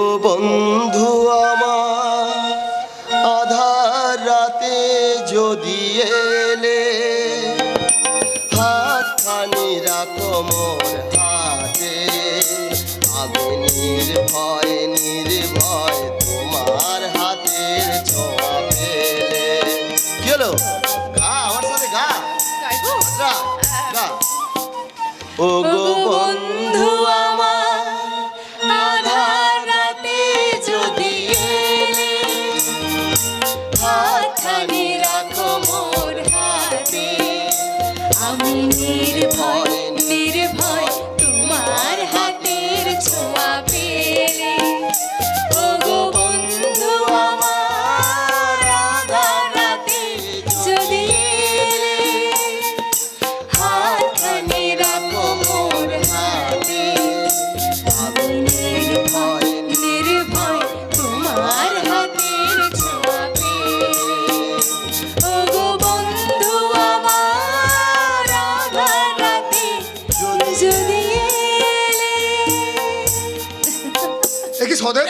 গো বন্ধু আমার আধার রাতে যদি এলে হাতখানি রাখো মোর হাতে। আমি নির্ভয় নির্ভয় তোমার হাতের ছোঁয়া পেলে। কি হলো? গা আমার সাথে গা। গা ও গো বন্ধু হাতখানি রাখো মোর হাতে। আমি নির্ভয় দেখি সদেব